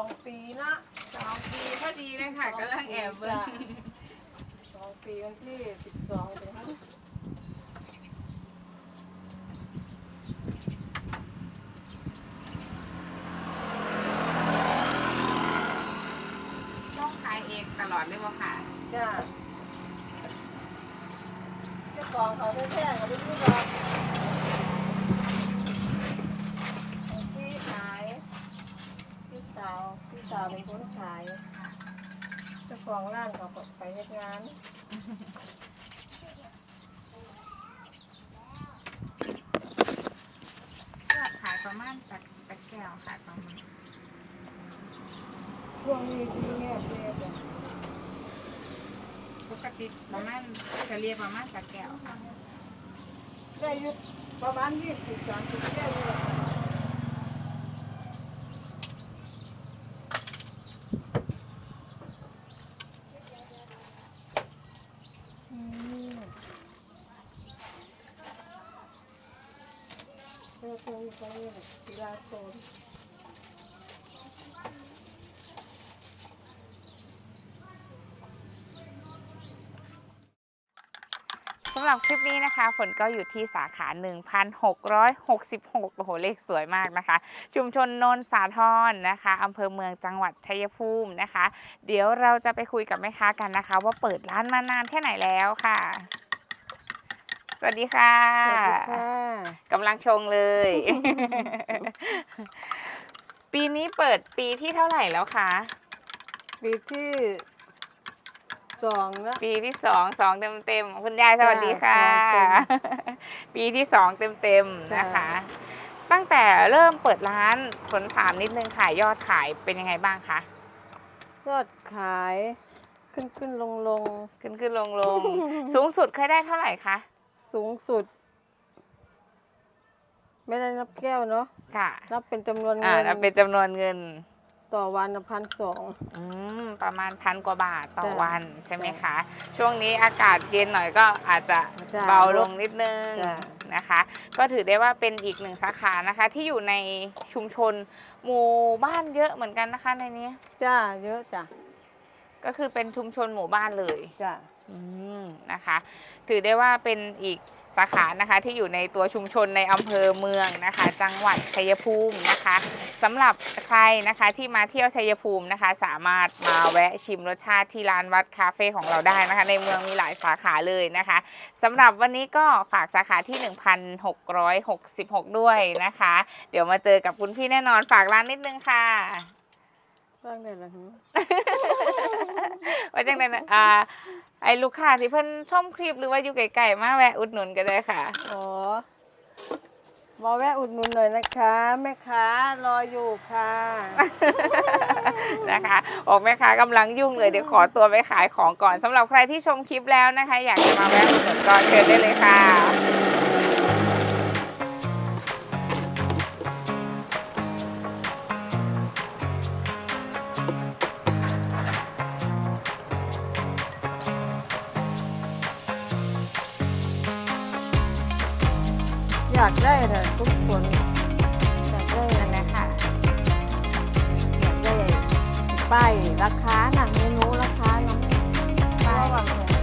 องปีนะสองปีพอดีเลยค่ะกำลังแอบเบิ้งสองปีวันที่สิบสองเดือนต้องขายเองตลอดเลยว่าค่ะจ้าเจ้าของเขาแท้ๆเขาไม่รู้หรอกพี่ขายพี่สาวพี่สาวเป็นคนขายเจ้าของร้านเขาก็ไปเฮ็ดงานก็ขายประมาณจากจากแก้วค่ะประมาณช่วงนี้ที่เงียบเลยจ้ะปกติประมาณเฉลี่ยประมาณจากแก้วค่ะได้อยุประมาณยี่สิบสามสิบแก้วเลยล่ะค่ะอืมาตัวนี้เขาเรียกกีฬาโซนสำหรับคลิปนี้นะคะ ฝนก็อยู่ที่สาขา 1,666 โอ้โห เลขสวยมากนะคะ ชุมชนโนนสาทรนะคะอำเภอเมืองจังหวัดชัยภูมินะคะ เดี๋ยวเราจะไปคุยกับแม่ค้ากันนะคะ ว่าเปิดร้านมานานแค่ไหนแล้วค่ะ สวัสดีค่ะสวัสดีค่ะกำลังชงเลย ปีนี้เปิดปีที่เท่าไหร่แล้วคะ ปีที่สองแล้วปีที่สองสองเต็มเต็มๆคุณยายสวัสดีค่ะจ้ะสองเต็มปีที่สองเต็มเต็มๆจ้ะนะคะ ตั้งแต่เริ่มเปิดร้านผลถามนิดนึงค่ะยอดขายเป็นยังไงบ้างคะยอดขายขึ้นขึ้นลงลงขึ้นขึ้นลงลงสูงสุดเคยได้เท่าไหร่คะ สูงสุด ไม่ได้นับแก้วเนาะค่ะนับเป็นจำนวนอ่าเงินแล้วเป็นจำนวนเงิน ต่อวันพันสอง อืมประมาณพันกว่าบาทต่อจ้ะวันใช่ไหมจ้ะคะ ช่วงนี้อากาศเย็นหน่อยก็อาจจะจ้ะเบาลงนิดนึงจ้ะ นะคะ ก็ถือได้ว่าเป็นอีกหนึ่งสาขานะคะ ที่อยู่ในชุมชนหมู่บ้านเยอะเหมือนกันนะคะในนี้ จ้าเยอะจ้ะก็คือเป็นชุมชนหมู่บ้านเลย จ้ะอืม นะคะ ถือได้ว่าเป็นอีกสาขานะคะที่อยู่ในตัวชุมชนในอำเภอเมืองนะคะ จังหวัดชัยภูมินะคะสำหรับใครนะคะที่มาเที่ยวชัยภูมินะคะ สามารถมาแวะชิมรสชาติที่ร้านวัดคาเฟ่ของเราได้นะคะ ในเมืองมีหลายสาขาเลยนะคะสำหรับวันนี้ก็ฝากสาขาที่ 1666 ด้วยนะคะ เดี๋ยวมาเจอกับคุณพี่แน่นอนฝากร้านนิดนึงค่ะร่างได้ละหึว่าจังไดนะอ่า ไอ้ลูกค้าที่เพิ่นชมคลิปหรือว่าอยู่ไกลๆมาแวะอุดหนุนก็ได้ค่ะ อ๋อมาแวะอุดหนุนหน่อยนะคะแม่ค้ารออยู่ค่ะ นะคะออกแม่ค้ากำลังยุ่งเลยเดี๋ยวขอตัวไปขายของก่อนสำหรับใครที่ชมคลิปแล้วนะคะ อยากจะมาแวะอุดหนุนก็เชิญได้เลยค่ะ อยากได้นะทุกคนอยากได้นั่นแหละค่ะอยากได้ป้ายราคาน่ะเมนูราคาเนาะใช่เพราะว่าแหม